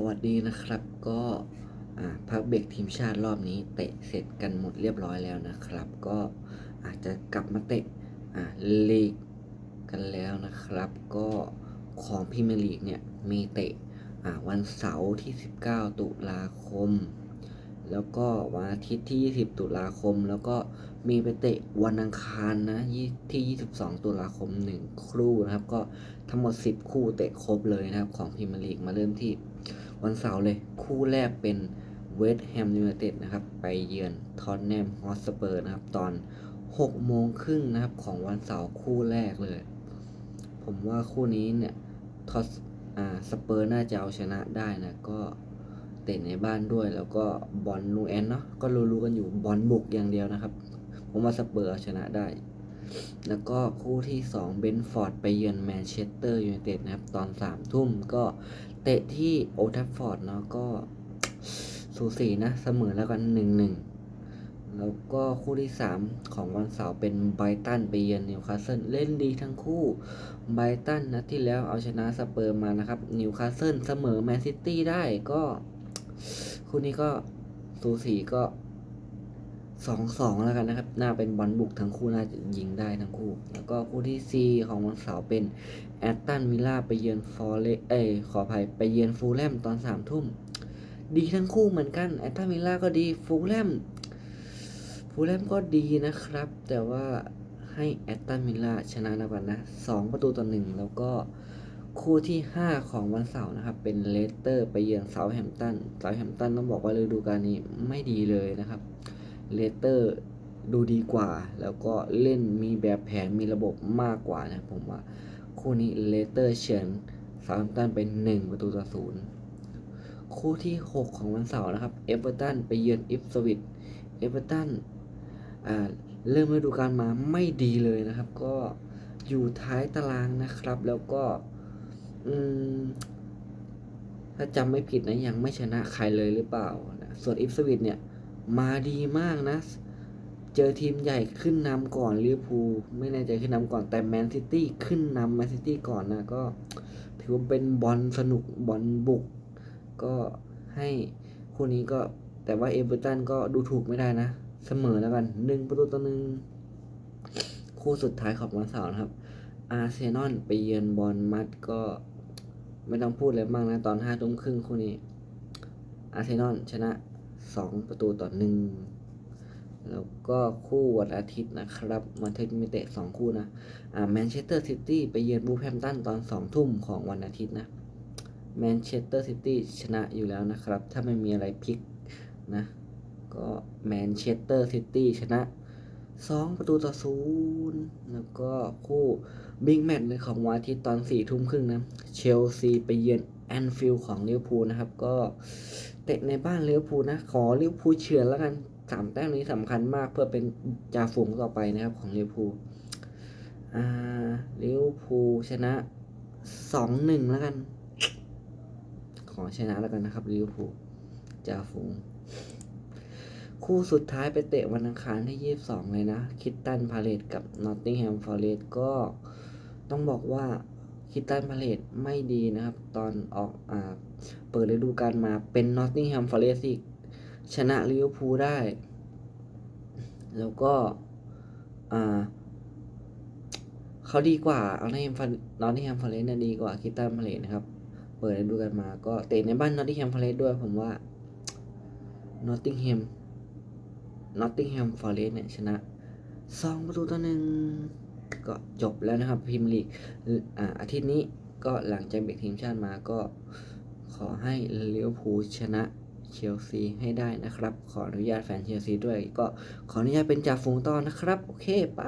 สวัสดีนะครับก็อ่าพักเบรกทีมชาติรอบนี้เตะเสร็จกันหมดเรียบร้อยแล้วนะครับ ก็อาจจะกลับมาเตะอ่าลีกกันแล้วนะครับ ก็ของพรีเมียร์ลีกเนี่ยมีเตะอ่าวันเสาร์ที่ 19 ตุลาคม แล้วก็วันอาทิตย์ที่ 20 ตุลาคม แล้วก็มีไปเตะวันอังคารนะยี่ที่ 22 ตุลาคม 1 คู่นะครับ ก็ทั้งหมด 10 คู่เตะครบเลยนะครับของพรีเมียร์ลีกมาเริ่มที่ วันเสาร์เลย คู่แรกเป็นเวสต์แฮมยูไนเต็ดนะครับ ไปเยือนทอนแนมฮอสเปอร์นะครับ ตอน6โมงครึ่งนะครับของวันเสาร์คู่แรกเลย ผมว่าคู่นี้เนี่ยทอสอ่าสเปอร์น่าจะเอาชนะได้นะ ก็เตะในบ้านด้วยแล้วก็บอลนูแอนเนาะก็รู้ๆกันอยู่บอลบุกอย่างเดียวนะครับ ผมว่าสเปอร์เอาชนะได้ แล้วก็คู่ที่2เบนฟอร์ดไปเยือนแมนเชสเตอร์ยูไนเต็ดนะครับ ตอน3ทุ่มก็เตะที่โอทัฟฟอร์ดเนาะก็สูสีนะ เสมอแล้วกัน1-1แล้วก็คู่ที่ 3 ของวันเสาร์เป็นไบรตันไปเยือนนิวคาสเซิลเล่นดีทั้งคู่ไบรตันนะที่แล้วเอาชนะสเปอร์มานะครับนิวคาสเซิลเสมอแมนซิตี้ได้ก็ คู่นี้ก็สูสีก็ สองสองแล้วกันนะครับ น่าเป็นบอลบุกทั้งคู่น่าจะยิงได้ทั้งคู่ แล้วก็คู่ที่ 4 ของวันเสาร์เป็นแอตตันวิลล่าไปเยือนฟอร์เรเอยขออภัยไปเยือนฟูลแลมตอนสามทุ่ม ดีทั้งคู่เหมือนกันแอตตันวิลล่าก็ดีฟูลแลมฟูลแลมก็ดีนะครับ แต่ว่าให้แอตตันวิลล่าชนะนะบันนะสองประตูต่อหนึ่งแล้วก็คู่ที่ 5 ของวันเสาร์นะครับ เป็นเลสเตอร์ไปเยือนเซาท์แฮมป์ตันเซาท์แฮมป์ตันต้องบอกว่าฤดูกาลนี้ไม่ดีเลยนะครับ เลเตอร์ดูดีกว่า แล้วก็เล่นมีแบบแผนมีระบบมากกว่านะผมว่า คู่นี้เลเตอร์เฉือนซามตันเป็น 1 ประตูต่อศูนย์คู่ที่ 6 ของวันเสาร์นะครับเอเวอร์ตันไปเยือนอิฟสวิตเอเวอร์ตันอ่าเริ่มฤดูกาลมาไม่ดีเลยนะครับ ก็อยู่ท้ายตารางนะครับ แล้วก็อืมถ้าจำไม่ผิดนะยังไม่ชนะใครเลยหรือเปล่านะส่วนอิฟสวิตเนี่ย มาดีมากนะ เจอทีมใหญ่ขึ้นนำก่อนลิเวอร์พูลไม่แน่ใจขึ้นนำก่อนแต่แมนซิตี้ขึ้นนำแมนซิตี้ก่อนนะก็ถือว่าเป็นบอลสนุกบอลบุก ก็ให้คู่นี้ก็แต่ว่าเอเวอร์ตันก็ดูถูกไม่ได้นะ เสมอแล้วกันหนึ่งประตูต่อหนึ่งคู่สุดท้ายของวันเสาร์นะครับ อาร์เซนอลไปเยือนบอลมัดก็ไม่ต้องพูดเลยมากนะ ตอนห้าทุ่มครึ่งคู่นี้ อาร์เซนอลชนะ สองประตูต่อหนึ่งแล้วก็คู่วันอาทิตย์นะครับวันอาทิตย์มีเตะสองคู่นะอ่าแมนเชสเตอร์ซิตี้ไปเยือนบูแฮมตันตอนสองทุ่มของวันอาทิตย์นะแมนเชสเตอร์ซิตี้ชนะอยู่แล้วนะครับ ถ้าไม่มีอะไรพลิกนะ ก็แมนเชสเตอร์ซิตี้ชนะสองประตูต่อศูนย์แล้วก็คู่บิ๊กแมตช์เลยของวันอาทิตย์ตอนสี่ทุ่มครึ่งนะ เชลซีไปเยือนแอนฟิลด์ของลิเวอร์พูลนะครับ ก็ เตะในบ้านลิเวอร์พูลนะ ขอลิเวอร์พูลเฉือนแล้วกันสามแต้มนี้สำคัญมากเพื่อเป็นจ่าฝูงต่อไปนะครับของลิเวอร์พูลอ่าลิเวอร์พูลชนะสองหนึ่งแล้วกัน ขอชนะแล้วกันนะครับลิเวอร์พูลจ่าฝูง คู่สุดท้ายไปเตะวันอังคารที่22เลยนะ คิตตันพาเลตกับนอตติงแฮมฟอร์เรสก็ต้องบอกว่า คิตตันพาเลตไม่ดีนะครับ ตอนออกอ่าเปิดฤดูกาลมาเป็นนอตติงแฮมฟอร์เรสอีกชนะลิเวอร์พูลได้ แล้วก็อ่าเขาดีกว่าเอาในนอตติงแฮมฟอร์เรสเนี่ยดีกว่าคิตตันพาเลตนะครับ เปิดฤดูกาลมาก็เตะในบ้านนอตติงแฮมฟอร์เรสด้วยผมว่านอตติงแฮมนอตติงแฮมฟอร์เรสเนี่ยชนะสองประตูต่อหนึ่ง ก็จบแล้วนะครับพิมลีกอาทิตย์นี้ก็หลังจากเบรกทีมชาติมาก็ขอให้เลี้ยวภูชนะเชลซีให้ได้นะครับ ขออนุญาตแฟนเชลซีด้วยก็ขออนุญาตเป็นจ่าฝูงต่อนะครับ โอเค ไป